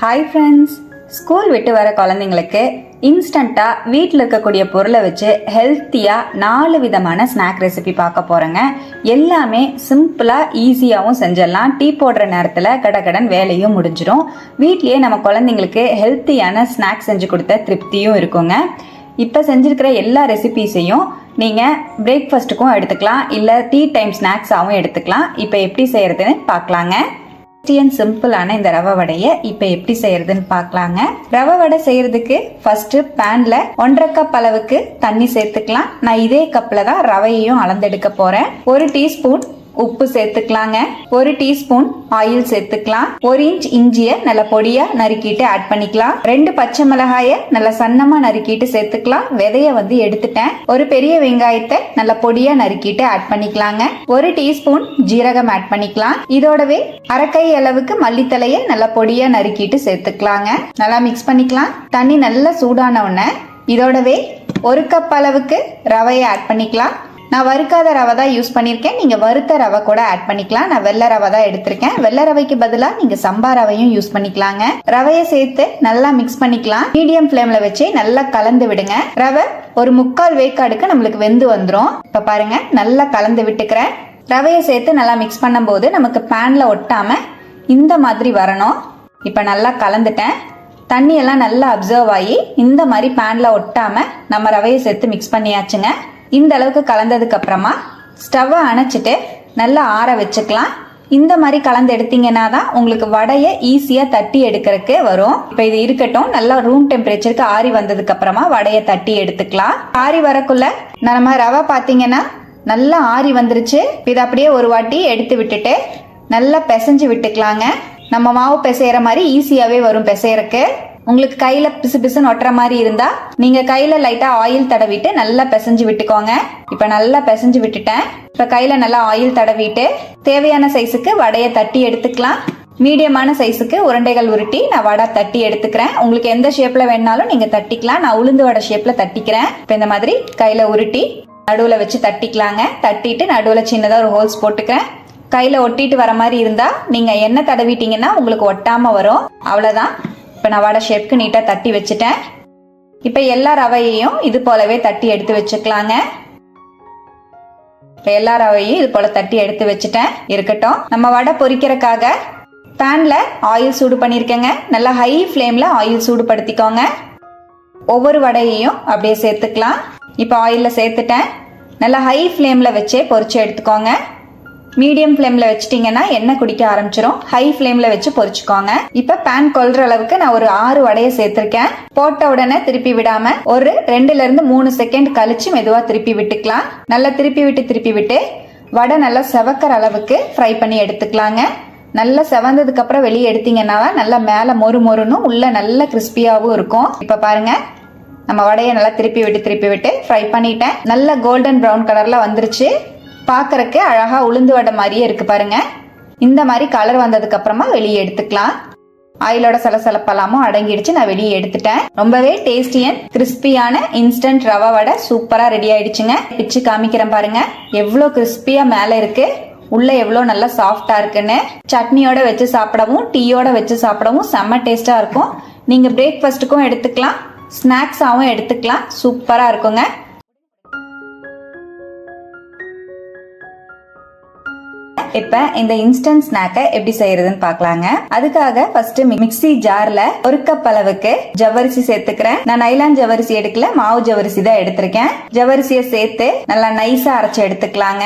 Hi friends school விட்டு வர குழந்தைங்களுக்கு இன்ஸ்டண்ட்டாக வீட்டில் இருக்கக்கூடிய பொருளை வச்சு ஹெல்த்தியாக நாலு விதமான ஸ்நாக் ரெசிபி பார்க்க போகிறோங்க எல்லாமே சிம்பிளாக ஈஸியாகவும் செஞ்சிடலாம். டீ போடுற நேரத்தில் கடகடன் வேலையும் முடிஞ்சிடும். வீட்லேயே நம்ம குழந்தைங்களுக்கு ஹெல்த்தியான ஸ்நாக்ஸ் செஞ்சு கொடுத்த திருப்தியும் இருக்குங்க. இப்போ செஞ்சுருக்கிற எல்லா ரெசிபீஸையும் நீங்கள் பிரேக்ஃபாஸ்ட்டுக்கும் எடுத்துக்கலாம். இல்லை டீ டைம் ஸ்நாக்ஸாகவும் எடுத்துக்கலாம். இப்போ எப்படி செய்கிறதுன்னு பார்க்கலாங்க. டேஸ்டியன் சிம்பிளான இந்த ரவை வடையை இப்போ எப்படி செய்யறதுன்னு பார்க்கலாங்க. ரவை வடை செய்யறதுக்கு ஃபர்ஸ்ட் பேன்ல ஒன்றரை கப் அளவுக்கு தண்ணி சேர்த்துக்கலாம். நான் இதே கப்ல தான் ரவையையும் அளந்தெடுக்க போறேன். ஒரு டீஸ்பூன் உப்பு சேர்த்துக்கலாங்க. ஒரு டீஸ்பூன் ஆயில் சேர்த்துக்கலாம். ஒரு இன்ச் இஞ்சிய நல்ல பொடியா நறுக்கிட்டு ஆட் பண்ணிக்கலாம். ரெண்டு பச்சை மிளகாய நல்ல சன்னமா நறுக்கிட்டு சேர்த்துக்கலாம். விதைய வந்து எடுத்துட்டேன். ஒரு பெரிய வெங்காயத்தை நல்ல பொடியா நறுக்கிட்டு ஆட் பண்ணிக்கலாங்க. ஒரு டீஸ்பூன் ஜீரகம் ஆட் பண்ணிக்கலாம். இதோடவே அரைக்கை அளவுக்கு மல்லித்தலைய நல்ல பொடியா நறுக்கிட்டு சேர்த்துக்கலாங்க. நல்லா மிக்ஸ் பண்ணிக்கலாம். தண்ணி நல்லா சூடான உடனே இதோடவே ஒரு கப் அளவுக்கு ரவையை ஆட் பண்ணிக்கலாம். நான் வறுக்காத ரவை தான் யூஸ் பண்ணியிருக்கேன். நீங்கள் வறுத்த ரவை கூட ஆட் பண்ணிக்கலாம். நான் வெள்ளை ரவை தான் எடுத்திருக்கேன். வெள்ளை ரவைக்கு பதிலாக நீங்கள் சம்பா ரவையும் யூஸ் பண்ணிக்கலாங்க. ரவையை சேர்த்து நல்லா மிக்ஸ் பண்ணிக்கலாம். மீடியம் ஃப்ளேமில் வச்சு நல்லா கலந்து விடுங்க. ரவை ஒரு முக்கால் வேக்காடுக்கு நம்மளுக்கு வெந்து வந்துடும் இப்போ பாருங்க நல்லா கலந்து விட்டுக்கிறேன். ரவையை சேர்த்து நல்லா மிக்ஸ் பண்ணும்போது நமக்கு பேனில் ஒட்டாமல் இந்த மாதிரி வரணும். இப்போ நல்லா கலந்துட்டேன். தண்ணியெல்லாம் நல்லா அப்சர்வ் ஆகி இந்த மாதிரி பேனில் ஒட்டாமல் நம்ம ரவையை சேர்த்து மிக்ஸ் பண்ணியாச்சுங்க. இந்த அளவுக்கு கலந்ததுக்கு அப்புறமா ஸ்டவ்வை அணைச்சிட்டு நல்லா ஆற வச்சுக்கலாம். இந்த மாதிரி கலந்து எடுத்தீங்கன்னா தான் உங்களுக்கு வடையை ஈஸியாக தட்டி எடுக்கிறதுக்கு வரும். இப்போ இது இருக்கட்டும் நல்லா ரூம் டெம்பரேச்சருக்கு ஆறி வந்ததுக்கு அப்புறமா வடையை தட்டி எடுத்துக்கலாம். ஆறி வரக்குள்ள நம்ம ரவை பார்த்தீங்கன்னா நல்லா ஆறி வந்துருச்சு. இது அப்படியே ஒரு வாட்டி எடுத்து விட்டுட்டு நல்லா பிசைஞ்சு விட்டுக்கலாங்க. நம்ம மாவு பிசைகிற மாதிரி ஈஸியாகவே வரும் பிசையறக்கு உங்களுக்கு கையில பிசு பிசுன்னு ஒட்டுற மாதிரி இருந்தா நீங்க கையில லைட்டா ஆயில் தடவிட்டு நல்லா பிசைஞ்சு விட்டுக்கோங்க. இப்ப நல்லா பிசைஞ்சு விட்டுட்டேன். இப்ப கையில நல்லா ஆயில் தடவிட்டு தேவையான சைஸுக்கு வடையை தட்டி எடுத்துக்கலாம். மீடியமான சைஸுக்கு உருண்டைகள் உருட்டி நான் வடை தட்டி எடுத்துக்கிறேன். உங்களுக்கு எந்த ஷேப்ல வேணாலும் நீங்க தட்டிக்கலாம். நான் உளுந்து வடை ஷேப்ல தட்டிக்கிறேன். இப்ப இந்த மாதிரி கையில உருட்டி நடுவுல வச்சு தட்டிக்கலாங்க. தட்டிட்டு நடுவுல சின்னதா ஒரு ஹோல்ஸ் போட்டுக்கிறேன். கையில ஒட்டிட்டு வர மாதிரி இருந்தா நீங்க எண்ணெய் தடவிட்டீங்கன்னா உங்களுக்கு ஒட்டாம வரும். அவ்வளவுதான். இப்போ நான் வடை ஷேப்க்கு நீட்டாக தட்டி வச்சுட்டேன். இப்போ எல்லா ரவையையும் இது போலவே தட்டி எடுத்து வச்சுக்கலாங்க. இப்போ எல்லா ரவையும் இது போல தட்டி எடுத்து வச்சுட்டேன். இருக்கட்டும். நம்ம வடை பொரிக்கிறதுக்காக பேனில் ஆயில் சூடு பண்ணியிருக்கேங்க நல்லா ஹை ஃப்ளேமில் ஆயில் சூடுபடுத்திக்கோங்க. ஒவ்வொரு வடையையும் அப்படியே சேர்த்துக்கலாம். இப்போ ஆயிலில் சேர்த்துட்டேன். நல்லா ஹை ஃப்ளேமில் வச்சே பொரிச்சு எடுத்துக்கோங்க. மீடியம் ஃப்ளேமில் வச்சிட்டிங்கன்னா எண்ணெய் குடிக்க ஆரம்பிச்சிடும் ஹை ஃப்ளேமில் வச்சு பொறிச்சுக்கோங்க. இப்போ பேன் கொல்ற அளவுக்கு நான் ஒரு ஆறு வடையை சேர்த்துருக்கேன். போட்ட உடனே திருப்பி விடாம ஒரு ரெண்டுல இருந்து மூணு செகண்ட் கழிச்சு மெதுவாக திருப்பி விட்டுக்கலாம். நல்லா திருப்பி விட்டு திருப்பி விட்டு வடை நல்லா செவக்கிற அளவுக்கு ஃப்ரை பண்ணி எடுத்துக்கலாங்க. நல்லா செவந்ததுக்கு அப்புறம் வெளியே எடுத்தீங்கன்னா நல்லா மேலே மொறு மொறுன்னு உள்ள நல்ல கிறிஸ்பியாகவும் இருக்கும். இப்போ பாருங்க. நம்ம வடையை நல்லா திருப்பி விட்டு திருப்பி விட்டு ஃப்ரை பண்ணிட்டேன். நல்ல கோல்டன் ப்ரௌன் கலர்ல வந்துருச்சு. பார்க்கறக்கு அழகா உளுந்து வடை மாதிரியே இருக்கு பாருங்க. இந்த மாதிரி கலர் வந்ததுக்கு அப்புறமா வெளியே எடுத்துக்கலாம். ஆயிலோட சலசலப்பெல்லாமும் அடங்கிடுச்சு நான் வெளியே எடுத்துட்டேன். ரொம்பவே டேஸ்டி அண்ட் கிறிஸ்பியான இன்ஸ்டன்ட் ரவா வடை சூப்பரா ரெடி ஆயிடுச்சுங்க. பிச்சு காமிக்கிறேன் பாருங்க. எவ்வளோ கிறிஸ்பியா மேல இருக்கு. உள்ள எவ்வளோ நல்லா சாஃப்டா இருக்குன்னு. சட்னியோட வச்சு சாப்பிடவும் டீயோட வச்சு சாப்பிடவும் செம்ம டேஸ்டா இருக்கும். நீங்க பிரேக்ஃபாஸ்ட்டுக்கும் எடுத்துக்கலாம். ஸ்நாக்ஸாகவும் எடுத்துக்கலாம். சூப்பரா இருக்குங்க. இப்ப இந்த இன்ஸ்டன்ட் ஸ்நாக்கை எப்படி செய்யறதுன்னு பார்க்கலாங்க அதுக்காக ஃபர்ஸ்ட் மிக்ஸி ஜார்ல ஒரு கப் அளவுக்கு ஜவ்வரிசி சேர்த்துக்கிறேன். நான் நைலான் ஜவரிசி எடுக்கல மாவு ஜவரிசி தான் எடுத்திருக்கேன். ஜவரிசியை சேர்த்து நல்லா நைஸா அரைச்சு எடுத்துக்கலாங்க.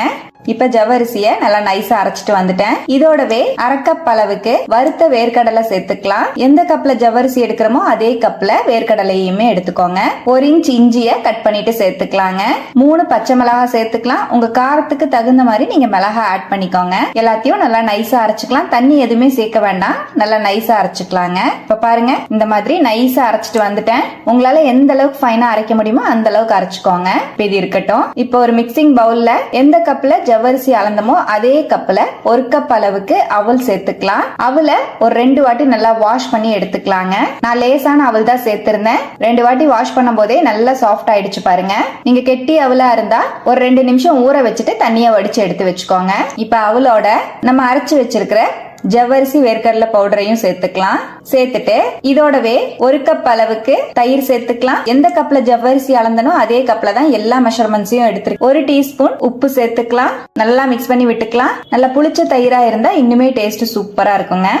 இப்ப ஜவ்வரிசிய நல்லா நைஸா அரைச்சிட்டு வந்துட்டேன். இதோடவே அரைக்கப் அளவுக்கு வறுத்த வேர்க்கடலை சேர்த்துக்கலாம். எந்த கப்ல ஜவ்வரிசி எடுக்கிறோமோ அதே கப்ல வேர்க்கடலையுமே எடுத்துக்கோங்க. ஒரு இன்ச் இஞ்சிய கட் பண்ணிட்டு சேர்த்துக்கலாங்க. மூணு பச்சை மிளகா சேர்த்துக்கலாம். உங்க காரத்துக்கு தகுந்த மாதிரி நீங்க மிளகா ஆட் பண்ணிக்கோங்க. எல்லாத்தையும் நல்லா நைஸா அரைச்சுக்கலாம். தண்ணி எதுவுமே சேர்க்க வேண்டாம். நல்லா நைஸா அரைச்சுக்கலாங்க. இப்ப பாருங்க இந்த மாதிரி நைஸா அரைச்சிட்டு வந்துட்டேன். உங்களால எந்த அளவுக்கு ஃபைனா அரைக்க முடியுமோ அந்த அளவுக்கு அரைச்சுக்கோங்க. இது இருக்கட்டும். இப்போ ஒரு மிக்சிங் பவுல்ல எந்த கப்ல ஜவ்வரிசி அளந்தமோ அதே கப்பில் ஒரு கப் அளவுக்கு அவல் சேர்த்துக்கலாம். அவளை ஒரு ரெண்டு வாட்டி நல்லா வாஷ் பண்ணி எடுத்துக்கலாங்க. நான் லேசான அவல் தான் சேர்த்திருந்தேன். ரெண்டு வாட்டி வாஷ் பண்ணும் போதே நல்லா சாஃப்ட் ஆயிடுச்சு பாருங்க. நீங்க கெட்டி அவலா இருந்தா ஒரு ரெண்டு நிமிஷம் ஊற வச்சுட்டு தண்ணியை வடிச்சு எடுத்து வச்சுக்கோங்க. இப்ப அவளோட நம்ம அரைச்சு வச்சிருக்கிற ஜவ்வரிசி வேர்க்கடலை பவுடரையும் சேர்த்துக்கலாம். சேர்த்துட்டு இதோடவே ஒரு கப் அளவுக்கு தயிர் சேர்த்துக்கலாம். எந்த கப்ல ஜவ்வரிசி அளந்தனோ அதே கப்ல தான் எல்லா மெஷர்மெண்ட்ஸையும் எடுத்துருக்கு ஒரு டீஸ்பூன் உப்பு சேர்த்துக்கலாம். நல்லா மிக்ஸ் பண்ணி விட்டுக்கலாம். நல்லா புளிச்ச தயிரா இருந்தா இன்னுமே டேஸ்ட் சூப்பரா இருக்குங்க.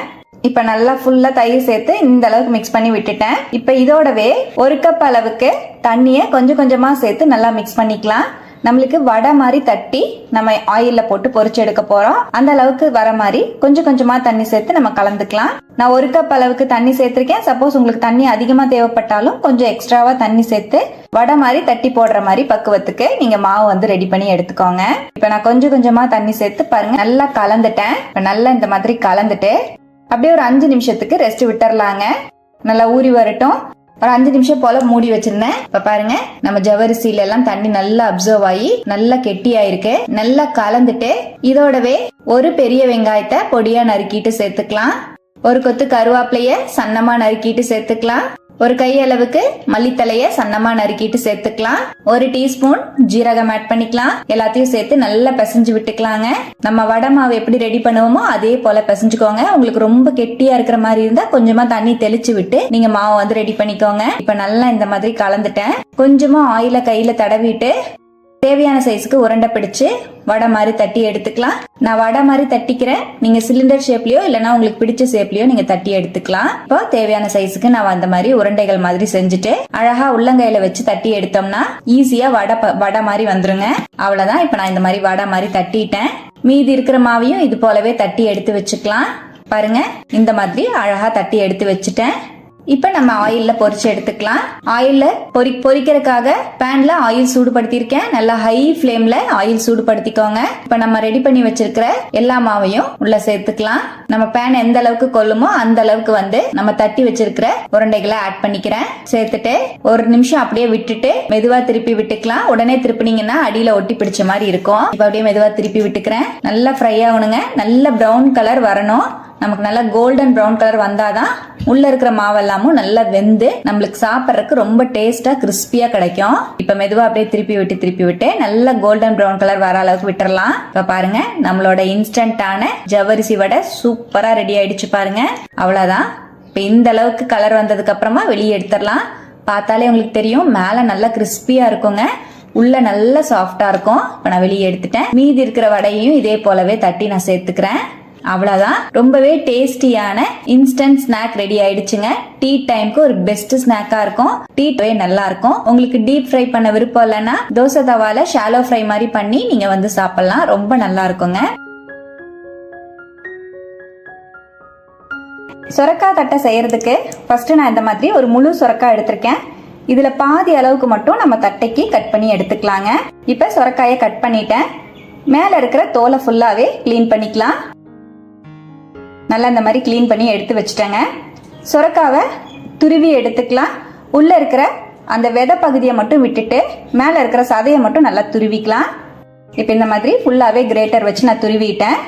இப்ப நல்லா ஃபுல்லா தயிர் சேர்த்து இந்த அளவுக்கு மிக்ஸ் பண்ணி விட்டுட்டேன். இப்ப இதோடவே ஒரு கப் அளவுக்கு தண்ணியை கொஞ்சம் கொஞ்சமா சேர்த்து நல்லா மிக்ஸ் பண்ணிக்கலாம். நம்மளுக்கு வடை மாதிரி தட்டி நம்ம ஆயில்ல போட்டு பொறிச்சு எடுக்க போறோம். அந்த அளவுக்கு வர மாதிரி கொஞ்சம் கொஞ்சமா தண்ணி சேர்த்து நம்ம கலந்துக்கலாம். நான் ஒரு கப் அளவுக்கு தண்ணி சேர்த்திருக்கேன். சப்போஸ் உங்களுக்கு தண்ணி அதிகமா தேவைப்பட்டாலும் கொஞ்சம் எக்ஸ்ட்ராவா தண்ணி சேர்த்து வடை மாதிரி தட்டி போடுற மாதிரி பக்குவத்துக்கு நீங்க மாவு வந்து ரெடி பண்ணி எடுத்துக்கோங்க. இப்ப நான் கொஞ்சம் கொஞ்சமா தண்ணி சேர்த்து பாருங்க. நல்லா கலந்துட்டேன். இப்ப நல்லா இந்த மாதிரி கலந்துட்டு அப்படியே ஒரு அஞ்சு நிமிஷத்துக்கு ரெஸ்ட் விட்டுறலாங்க. நல்லா ஊறி வரட்டும். ஒரு அஞ்சு நிமிஷம் போல மூடி வச்சிருந்தேன். இப்ப பாருங்க நம்ம ஜவரிசியில எல்லாம் தண்ணி நல்லா அப்சர்வ் ஆகி நல்லா கெட்டியாயிருக்கு. நல்லா கலந்துட்டு இதோடவே ஒரு பெரிய வெங்காயத்தை பொடியா நறுக்கிட்டு சேர்த்துக்கலாம். ஒரு கொத்து கருவேப்பிலைய சன்னமா நறுக்கிட்டு சேர்த்துக்கலாம். ஒரு கையளவுக்கு மல்லித்தலைய சன்னமா நறுக்கிட்டு சேர்த்துக்கலாம். ஒரு டீஸ்பூன் ஜீரகம் ஆட் பண்ணிக்கலாம். எல்லாத்தையும் சேர்த்து நல்லா பிசைஞ்சு விட்டுக்கலாங்க. நம்ம வடை மாவு எப்படி ரெடி பண்ணுவோமோ அதே போல பிசைஞ்சுக்கோங்க. உங்களுக்கு ரொம்ப கெட்டியா இருக்கிற மாதிரி இருந்தா கொஞ்சமா தண்ணி தெளிச்சு விட்டு நீங்க மாவு வந்து ரெடி பண்ணிக்கோங்க. இப்ப நல்லா இந்த மாதிரி கலந்துட்டேன். கொஞ்சமா ஆயில கையில தடவிட்டு தேவையான சைஸ்க்கு உருண்டை பிடிச்சு வடை மாதிரி தட்டி எடுத்துக்கலாம். நான் வடை மாதிரி தட்டிக்கிறேன். நீங்க சிலிண்டர் ஷேப்லயோ இல்லைன்னா உங்களுக்கு பிடிச்ச ஷேப்லயோ நீங்க தட்டி எடுத்துக்கலாம். இப்போ தேவையான சைஸுக்கு நான் அந்த மாதிரி உருண்டைகள் மாதிரி செஞ்சுட்டு அழகா உள்ளங்கையில வச்சு தட்டி எடுத்தோம்னா ஈஸியா வடை ப- வடை மாதிரி வந்துருங்க. அவ்வளவுதான். இப்ப நான் இந்த மாதிரி வடை மாதிரி தட்டிட்டேன். மீதி இருக்கிற மாவையும் இது போலவே தட்டி எடுத்து வச்சுக்கலாம். பாருங்க இந்த மாதிரி அழகா தட்டி எடுத்து வச்சுட்டேன். இப்ப நம்ம ஆயில்ல பொரிச்சு எடுத்துக்கலாம். ஆயில்ல பொரி பொரிக்கிறதுக்காக பேன்ல ஆயில் சூடுபடுத்தியிருக்கேன். நல்லா ஹை ஃப்ளேமில் ஆயில் சூடுபடுத்திக்கோங்க. இப்ப நம்ம ரெடி பண்ணி வச்சிருக்கிற எல்லா மாவையும் உள்ள சேர்த்துக்கலாம். நம்ம பேன் எந்த அளவுக்கு கொள்ளுமோ அந்த அளவுக்கு வந்து நம்ம தட்டி வச்சிருக்கிற உருண்டைகளை ஆட் பண்ணிக்கிறேன். சேர்த்துட்டு ஒரு நிமிஷம் அப்படியே விட்டுட்டு மெதுவா திருப்பி விட்டுக்கலாம். உடனே திருப்பினீங்கன்னா அடியில ஒட்டி பிடிச்ச மாதிரி இருக்கும். இப்ப அப்படியே மெதுவா திருப்பி விட்டுக்கிறேன். நல்லா ஃப்ரை ஆகணுங்க. நல்ல ப்ரௌன் கலர் வரணும். நமக்கு நல்லா கோல்டன் ப்ரௌன் கலர் வந்தாதான் உள்ள இருக்கிற மாவெல்லாமும் நல்லா வெந்து நம்மளுக்கு சாப்பிட்றதுக்கு ரொம்ப டேஸ்டா கிறிஸ்பியா கிடைக்கும். இப்ப மெதுவா அப்படியே திருப்பி விட்டு திருப்பி விட்டு நல்லா கோல்டன் ப்ரௌன் கலர் வர அளவுக்கு விட்டுறலாம். இப்ப பாருங்க நம்மளோட இன்ஸ்டன்டான ஜவரிசி வடை சூப்பரா ரெடி ஆயிடுச்சு பாருங்க. அவ்வளவுதான். இப்ப இந்த அளவுக்கு கலர் வந்ததுக்கு அப்புறமா வெளியே எடுத்துடலாம். பார்த்தாலே உங்களுக்கு தெரியும் மேல நல்லா கிறிஸ்பியா இருக்குங்க. உள்ள நல்ல சாஃப்டா இருக்கும். இப்ப நான் வெளியே எடுத்துட்டேன். மீதி இருக்கிற வடையையும் இதே போலவே தட்டி நான் சேர்த்துக்கிறேன். அவ்வளவுதான். ரொம்பவே டேஸ்டியான இன்ஸ்டன்ட் ஸ்நாக் ரெடி ஆயிடுச்சுங்க. டீ டைம்க்கு ஒரு பெஸ்ட் ஸ்நாக்கா இருக்கும். டீ நல்லா இருக்கும். உங்களுக்கு டீப் ஃப்ரை பண்ண விருப்பம் இல்லைன்னா தோசை தவால ஷாலோ ஃப்ரை மாதிரி பண்ணி நீங்க வந்து சாப்பிடலாம். ரொம்ப நல்லா இருக்குங்க. சொரக்காய் தட்டை செய்யறதுக்கு ஃபர்ஸ்ட் நான் இந்த மாதிரி ஒரு முழு சுரக்காய் எடுத்திருக்கேன். இதுல பாதி அளவுக்கு மட்டும் நம்ம தட்டைக்கு கட் பண்ணி எடுத்துக்கலாங்க. இப்ப சுரக்காயை கட் பண்ணிட்டேன். மேல இருக்கிற தோலை ஃபுல்லாவே க்ளீன் பண்ணிக்கலாம். நல்லா இந்த மாதிரி க்ளீன் பண்ணி எடுத்து வச்சுட்டேங்க. சொரக்காவை துருவி எடுத்துக்கலாம். உள்ளே இருக்கிற அந்த விதை பகுதியை மட்டும் விட்டுட்டு மேலே இருக்கிற சதையை மட்டும் நல்லா துருவிக்கலாம். இப்போ இந்த மாதிரி ஃபுல்லாகவே கிரேட்டர் வச்சு நான் துருவிட்டேன்.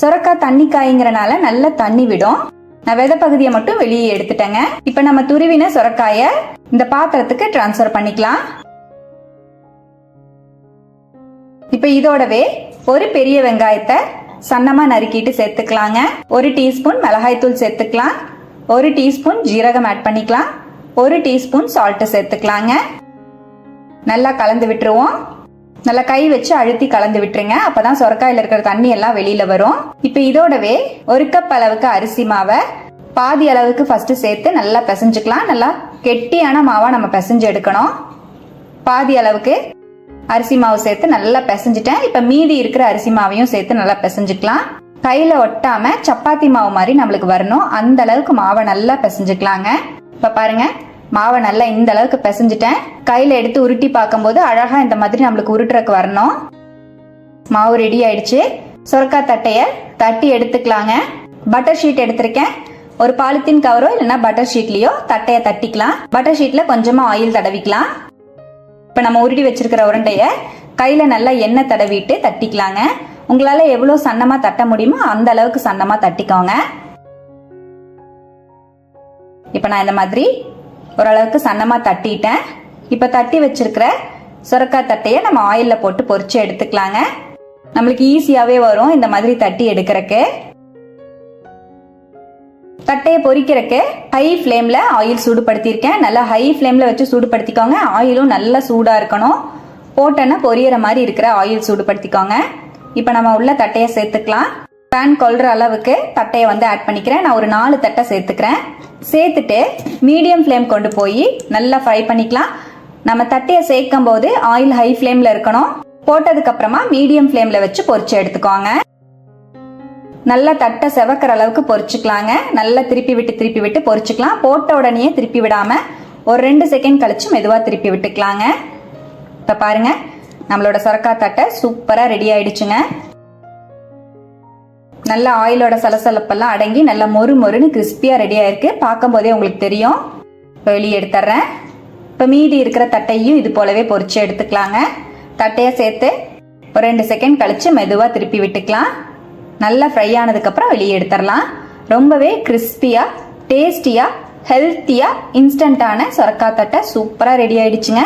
சொரக்காய் தண்ணி காய்ங்கிறனால நல்லா தண்ணி விடும். நான் விதை பகுதியை மட்டும் வெளியே எடுத்துட்டேங்க. இப்போ நம்ம துருவின சொரக்காயை இந்த பாத்திரத்துக்கு ட்ரான்ஸ்ஃபர் பண்ணிக்கலாம். இப்போ இதோடவே ஒரு பெரிய வெங்காயத்தை சன்னமா நறுக்கிட்டு சேர்த்துக்கலாங்க. ஒரு டீஸ்பூன் மிளகாய்த்தூள் சேர்த்துக்கலாம். ஒரு டீஸ்பூன் ஜீரகம் ஆட் பண்ணிக்கலாம். ஒரு டீஸ்பூன் சால்ட்டு சேர்த்துக்கலாங்க. நல்லா கலந்து விட்டுருவோம். நல்லா கை வச்சு அழுத்தி கலந்து விட்டுருங்க. அப்பதான் சொரக்காயில இருக்கிற தண்ணி எல்லாம் வெளியில வரும். இப்போ இதோடவே ஒரு கப் அளவுக்கு அரிசி மாவை பாதி அளவுக்கு ஃபர்ஸ்ட் சேர்த்து நல்லா பிசைஞ்சுக்கலாம். நல்லா கெட்டியான மாவா நம்ம பிசைஞ்சு எடுக்கணும். பாதி அளவுக்கு அரிசி மாவு சேர்த்து நல்லா பிசைஞ்சிட்டேன். இப்ப மீதி இருக்கிற அரிசி மாவையும் சேர்த்து நல்லா பிசைஞ்சுக்கலாம். கையில ஒட்டாம சப்பாத்தி மாவு மாதிரி நம்மளுக்கு வரணும். அந்த அளவுக்கு மாவை நல்லா பிசைஞ்சுக்கலாங்க. இப்ப பாருங்க மாவை நல்லா இந்த அளவுக்கு பிசைஞ்சிட்டேன். கையில எடுத்து உருட்டி பார்க்கும்போது அழகா இந்த மாதிரி நம்மளுக்கு உருட்டுறக்கு வரணும். மாவு ரெடி ஆயிடுச்சு. சொரக்காய் தட்டைய தட்டி எடுத்துக்கலாங்க. பட்டர் ஷீட் எடுத்திருக்கேன். ஒரு பாலித்தீன் கவரோ இல்லைன்னா பட்டர் ஷீட்லயோ தட்டைய தட்டிக்கலாம். பட்டர் ஷீட்ல கொஞ்சமா ஆயில் தடவிக்கலாம். இப்போ நம்ம உருடி வச்சிருக்கிற உருண்டைய கையில நல்லா எண்ணெய் தடவிட்டு தட்டிக்கலாங்க. உங்களால எவ்வளோ சன்னமா தட்ட முடியுமோ அந்த அளவுக்கு சன்னமா தட்டிக்கோங்க. இப்போ நான் இந்த மாதிரி ஓரளவுக்கு சன்னமா தட்டிட்டேன். இப்போ தட்டி வச்சிருக்கிற சுரக்காய் தட்டையை நம்ம ஆயில்ல போட்டு பொறிச்சு எடுத்துக்கலாங்க. நம்மளுக்கு ஈஸியாவே வரும் இந்த மாதிரி தட்டி எடுக்கிறக்கு. தட்டையை பொறிக்கிறக்கு ஹை ஃப்ளேமில் ஆயில் சூடுபடுத்தியிருக்கேன். நல்லா ஹை ஃப்ளேமில் வச்சு சூடுபடுத்திக்கோங்க. ஆயிலும் நல்லா சூடாக இருக்கணும். போட்டோன்னா பொரியற மாதிரி இருக்கிற ஆயில் சூடுபடுத்திக்கோங்க. இப்போ நம்ம உள்ள தட்டையை சேர்த்துக்கலாம். பேன் கொள்ற அளவுக்கு தட்டையை வந்து ஆட் பண்ணிக்கிறேன். நான் ஒரு நாலு தட்டை சேர்த்துக்கிறேன். சேர்த்துட்டு மீடியம் ஃப்ளேம் கொண்டு போய் நல்லா ஃப்ரை பண்ணிக்கலாம். நம்ம தட்டையை சேர்க்கும் போது ஆயில் ஹை ஃப்ளேமில் இருக்கணும் போட்டதுக்கப்புறமா மீடியம் ஃப்ளேமில் வச்சு பொறிச்சு எடுத்துக்கோங்க. நல்லா தட்டை செவக்கிற அளவுக்கு பொறிச்சுக்கலாங்க. நல்லா திருப்பி விட்டு திருப்பி விட்டு பொறிச்சுக்கலாம். போட்ட உடனே திருப்பி விடாமல் ஒரு ரெண்டு செகண்ட் கழிச்சு மெதுவாக திருப்பி விட்டுக்கலாங்க. இப்போ பாருங்க நம்மளோட சொரக்கா தட்டை சூப்பராக ரெடி ஆயிடுச்சுங்க. நல்ல ஆயிலோட சலசலப்பெல்லாம் அடங்கி நல்லா மொறு மொறுன்னு கிறிஸ்பியாக ரெடி ஆயிருக்கு. பார்க்கும் போதே உங்களுக்கு தெரியும். இப்போ வெளியே எடுத்துட்றேன். இப்போ மீதி இருக்கிற தட்டையும் இது போலவே பொறிச்சு எடுத்துக்கலாங்க. தட்டையை சேர்த்து ஒரு ரெண்டு செகண்ட் கழிச்சு மெதுவாக திருப்பி விட்டுக்கலாம். நல்லா ஃப்ரை ஆனதுக்கப்புறம் வெளியே எடுத்துடலாம். ரொம்பவே கிறிஸ்பியாக டேஸ்டியாக ஹெல்த்தியாக இன்ஸ்டண்ட்டான சொரக்காய் தட்டை சூப்பராக ரெடி ஆயிடுச்சுங்க.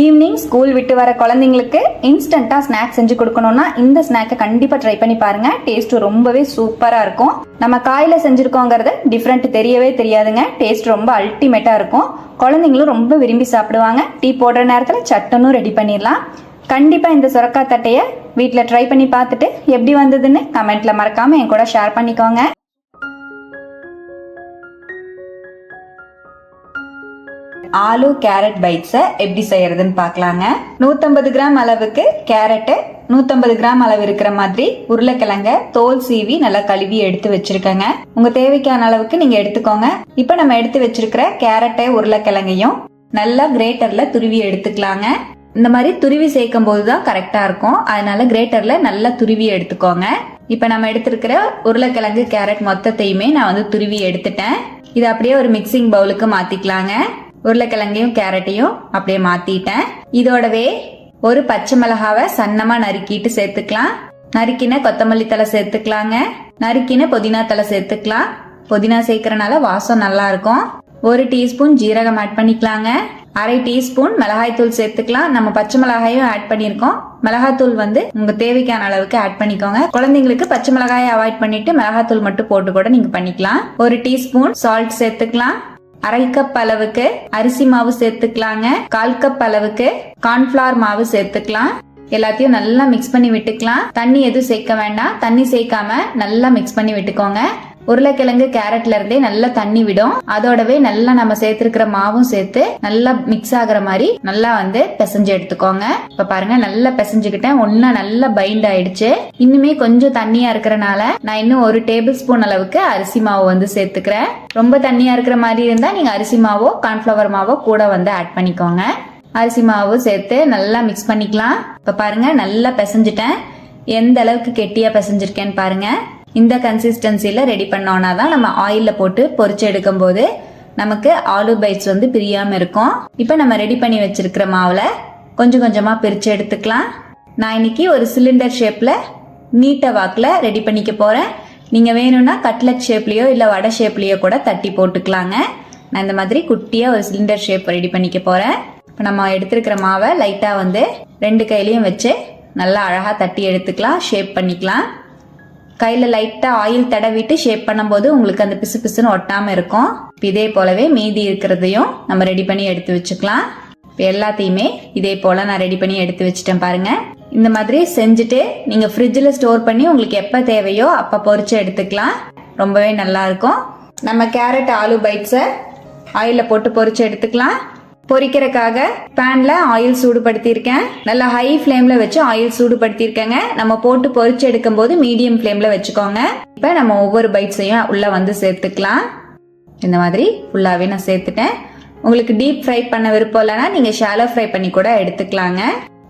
ஈவினிங் ஸ்கூல் விட்டு வர குழந்தைங்களுக்கு இன்ஸ்டண்ட்டாக ஸ்நாக்ஸ் செஞ்சு கொடுக்கணும்னா இந்த ஸ்நாக்கை கண்டிப்பாக ட்ரை பண்ணி பாருங்கள் டேஸ்ட்டு ரொம்பவே சூப்பராக இருக்கும். நம்ம காயில் செஞ்சுருக்கோங்கிறது டிஃப்ரெண்ட் தெரியவே தெரியாதுங்க. டேஸ்ட் ரொம்ப அல்டிமேட்டாக இருக்கும். குழந்தைங்களும் ரொம்ப விரும்பி சாப்பிடுவாங்க. டீ போடுற நேரத்தில் சட்டனும் ரெடி பண்ணிடலாம். கண்டிப்பாக இந்த சுரக்காய் தட்டையை வீட்டில் ட்ரை பண்ணி பார்த்துட்டு எப்படி வந்ததுன்னு கமெண்ட்ல மறக்காம என் கூட ஷேர் பண்ணிக்கோங்க. ஆலு கேரட் பைட்ஸை எப்படி செய்யறதுன்னு பார்க்கலாங்க. நூற்றம்பது கிராம் அளவுக்கு கேரட்டு நூற்றம்பது கிராம் அளவு இருக்கிற மாதிரி உருளைக்கிழங்க தோல் சீவி நல்லா கழுவி எடுத்து வச்சிருக்கேங்க. உங்க தேவைக்கான அளவுக்கு நீங்க எடுத்துக்கோங்க. இப்போ நம்ம எடுத்து வச்சிருக்கிற கேரட்டை உருளைக்கிழங்கையும் நல்லா கிரேட்டர்ல துருவி எடுத்துக்கலாங்க. இந்த மாதிரி துருவி சேர்க்கும் போது தான் கரெக்டாக இருக்கும். அதனால கிரேட்டரில் நல்லா துருவி எடுத்துக்கோங்க. இப்போ நம்ம எடுத்திருக்கிற உருளைக்கிழங்கு கேரட் மொத்தத்தையுமே நான் வந்து துருவி எடுத்துட்டேன். இது அப்படியே ஒரு மிக்சிங் பவுலுக்கு மாற்றிக்கலாங்க உருளைக்கிழங்கையும் கேரட்டையும் அப்படியே மாற்றிட்டேன் இதோடவே ஒரு பச்சை மிளகாவை சன்னமாக நறுக்கிட்டு சேர்த்துக்கலாம். நறுக்கின கொத்தமல்லி தலை சேர்த்துக்கலாங்க. நறுக்கின புதினா தலை சேர்த்துக்கலாம். புதினா சேர்க்கறனால வாசம் நல்லா இருக்கும். ஒரு டீஸ்பூன் ஜீரகம் ஆட் பண்ணிக்கலாங்க. அரை டீஸ்பூன் மிளகாய்த்தூள் சேர்த்துக்கலாம். நம்ம பச்சை மிளகாயும் ஆட் பண்ணியிருக்கோம். மிளகாத்தூள் வந்து உங்க தேவைக்கான அளவுக்கு ஆட் பண்ணிக்கோங்க. குழந்தைங்களுக்கு பச்சை மிளகாயை அவாய்ட் பண்ணிட்டு மிளகாத்தூள் மட்டும் போட்டு கூட நீங்க பண்ணிக்கலாம். ஒரு டீஸ்பூன் சால்ட் சேர்த்துக்கலாம். அரை கப் அளவுக்கு அரிசி மாவு சேர்த்துக்கலாங்க. கால் கப் அளவுக்கு கார்ன்ஃபிளவர் மாவு சேர்த்துக்கலாம். எல்லாத்தையும் நல்லா மிக்ஸ் பண்ணி விட்டுக்கலாம். தண்ணி எதுவும் சேர்க்க வேண்டாம். தண்ணி சேர்க்காம நல்லா மிக்ஸ் பண்ணி விட்டுக்கோங்க. உருளைக்கிழங்கு கேரட்ல இருந்தே நல்லா தண்ணி விடும். அதோடவே நல்லா நம்ம சேர்த்திருக்கிற மாவும் சேர்த்து நல்லா மிக்ஸ் ஆகுற மாதிரி நல்லா வந்து பிசைஞ்சு எடுத்துக்கோங்க. இப்ப பாருங்க நல்லா பிசைஞ்சுக்கிட்டேன். ஒன்னா நல்லா பைண்ட் ஆயிடுச்சு. இன்னுமே கொஞ்சம் தண்ணியா இருக்கிறனால நான் இன்னும் ஒரு டேபிள் ஸ்பூன் அளவுக்கு அரிசி மாவு வந்து சேர்த்துக்கிறேன். ரொம்ப தண்ணியா இருக்கிற மாதிரி இருந்தா நீங்க அரிசி மாவோ கார்ன்ஃபிளவர் மாவோ கூட வந்து ஆட் பண்ணிக்கோங்க. அரிசி மாவு சேர்த்து நல்லா மிக்ஸ் பண்ணிக்கலாம். இப்ப பாருங்க நல்லா பிசைஞ்சிட்டேன். எந்த அளவுக்கு கெட்டியா பிசைஞ்சிருக்கேன்னு பாருங்க. இந்த கன்சிஸ்டன்சியில் ரெடி பண்ணோன்னா தான் நம்ம ஆயிலில் போட்டு பொறிச்சு எடுக்கும்போது நமக்கு ஆலு பைட்ஸ் வந்து பிரியாமல் இருக்கும். இப்போ நம்ம ரெடி பண்ணி வச்சிருக்கிற மாவில் கொஞ்சம் கொஞ்சமாக பிரித்து எடுத்துக்கலாம். நான் இன்னைக்கு ஒரு சிலிண்டர் ஷேப்பில் நீட்டை வாக்கில் ரெடி பண்ணிக்க போகிறேன் நீங்கள் வேணும்னா கட்லட் ஷேப்லேயோ இல்லை வடை ஷேப்லேயோ கூட தட்டி போட்டுக்கலாங்க. நான் இந்த மாதிரி குட்டியாக ஒரு சிலிண்டர் ஷேப் ரெடி பண்ணிக்க போகிறேன் இப்போ நம்ம எடுத்துருக்கிற மாவை லைட்டாக வந்து ரெண்டு கையிலையும் வச்சு நல்லா அழகாக தட்டி எடுத்துக்கலாம் ஷேப் பண்ணிக்கலாம். கையில் லைட்டாக ஆயில் தடவிட்டு ஷேப் பண்ணும்போது உங்களுக்கு அந்த பிசு பிசுன்னு ஒட்டாமல் இருக்கும். இப்போ இதே போலவே மீதி இருக்கிறதையும் நம்ம ரெடி பண்ணி எடுத்து வச்சுக்கலாம். இப்போ எல்லாத்தையுமே இதே போல் நான் ரெடி பண்ணி எடுத்து வச்சுட்டேன் பாருங்கள் இந்த மாதிரி செஞ்சுட்டு நீங்கள் ஃப்ரிட்ஜில் ஸ்டோர் பண்ணி உங்களுக்கு எப்போ தேவையோ அப்போ பொறிச்சு எடுத்துக்கலாம். ரொம்பவே நல்லா இருக்கும். நம்ம கேரட் ஆலு பைட்ஸை ஆயிலில் போட்டு பொறிச்சு எடுத்துக்கலாம். பொரிக்கிறதுக்காக பேன்ல ஆயில் சூடுபடுத்தியிருக்கேன். நல்லா ஹை ஃப்ளேம்ல வச்சு ஆயில் சூடுபடுத்தியிருக்கேங்க. நம்ம போட்டு பொரிச்சு எடுக்கும் போது மீடியம் ஃப்ளேம்ல வச்சுக்கோங்க. இப்போ நம்ம ஒவ்வொரு பைட்ஸையும் உள்ள வந்து சேர்த்துக்கலாம். இந்த மாதிரி ஃபுல்லாகவே நான் சேர்த்துட்டேன். உங்களுக்கு டீப் ஃப்ரை பண்ண விருப்பம் இல்லைன்னா நீங்கள் ஷாலோ ஃப்ரை பண்ணி கூட எடுத்துக்கலாங்க.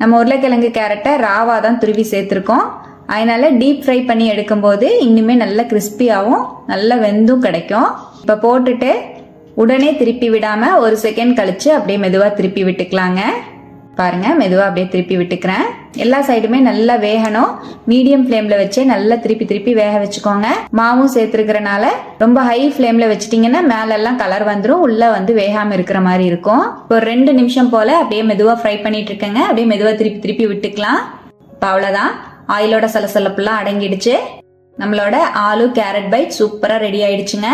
நம்ம உருளைக்கிழங்கு கேரட்டை ராவா தான் துருவி சேர்த்துருக்கோம். அதனால டீப் ஃப்ரை பண்ணி எடுக்கும்போது இன்னுமே நல்ல கிறிஸ்பியாகவும் நல்ல வெந்தும் கிடைக்கும். இப்போ போட்டுட்டு உடனே திருப்பி விடாம ஒரு செகண்ட் கழிச்சு அப்படியே மெதுவா திருப்பி விட்டுக்கலாங்க. பாருங்க மெதுவா அப்படியே திருப்பி விட்டுக்கிறேன். எல்லா சைடுமே நல்லா வேகணும். மீடியம் ஃப்ளேம்ல வச்சே நல்லா திருப்பி திருப்பி வேக வச்சுக்கோங்க. மாவும் சேர்த்துருக்கிறனால ரொம்ப ஹை ஃப்ளேம்ல வச்சிட்டிங்கன்னா மேல எல்லாம் கலர் வந்துடும் உள்ள வந்து வேகாம இருக்கிற மாதிரி இருக்கும். ஒரு ரெண்டு நிமிஷம் போல அப்படியே மெதுவா ஃப்ரை பண்ணிட்டு இருக்கேங்க. அப்படியே மெதுவா திருப்பி திருப்பி விட்டுக்கலாம். இப்போ அவ்வளோதான் ஆயிலோட சலசலப்புலாம் அடங்கிடுச்சு. நம்மளோட ஆலு கேரட் பைட் சூப்பராக ரெடி ஆயிடுச்சுங்க.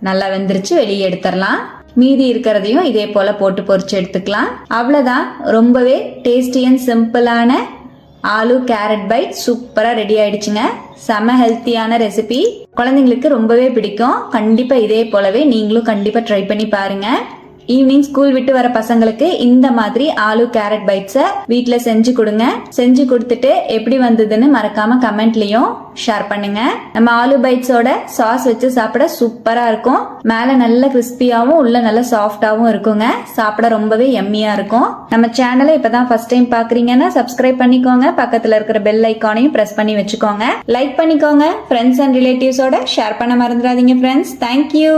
நல்லா வெந்துருச்சு வெளியே எடுத்துடலாம். மீதி இருக்கிறதையும் இதே போல போட்டு பொறிச்சு எடுத்துக்கலாம். அவ்வளோதான் ரொம்பவே டேஸ்டி அண்ட் சிம்பிளான ஆலு கேரட் பைட் சூப்பராக ரெடி ஆயிடுச்சுங்க. செம ஹெல்த்தியான ரெசிபி குழந்தைங்களுக்கு ரொம்பவே பிடிக்கும். கண்டிப்பாக இதே போலவே நீங்களும் கண்டிப்பாக ட்ரை பண்ணி பாருங்கள் ஈவினிங் ஸ்கூல் விட்டு வர பசங்களுக்கு இந்த மாதிரி ஆலு கேரட் பைட்ஸை வீட்டில் செஞ்சு கொடுங்க. செஞ்சு கொடுத்துட்டு எப்படி வந்ததுன்னு மறக்காம கமெண்ட்லயும் ஷேர் பண்ணுங்க. நம்ம ஆலு பைட்ஸோட சாஸ் வச்சு சாப்பிட சூப்பரா இருக்கும். மேல நல்ல கிறிஸ்பியாவும் உள்ள நல்ல சாஃப்டாவும் இருக்குங்க. சாப்பிட ரொம்பவே எம்மியா இருக்கும். நம்ம சேனலை இப்பதான் ஃபர்ஸ்ட் டைம் பாக்குறீங்கன்னா சப்ஸ்கிரைப் பண்ணிக்கோங்க. பக்கத்துல இருக்கிற பெல் ஐக்கானையும் பிரஸ் பண்ணி வச்சுக்கோங்க. லைக் பண்ணிக்கோங்க. ஃப்ரெண்ட்ஸ் அண்ட் ரிலேட்டிவ்ஸோட ஷேர் பண்ண மறந்துடாதீங்க ஃப்ரெண்ட்ஸ் தேங்க்யூ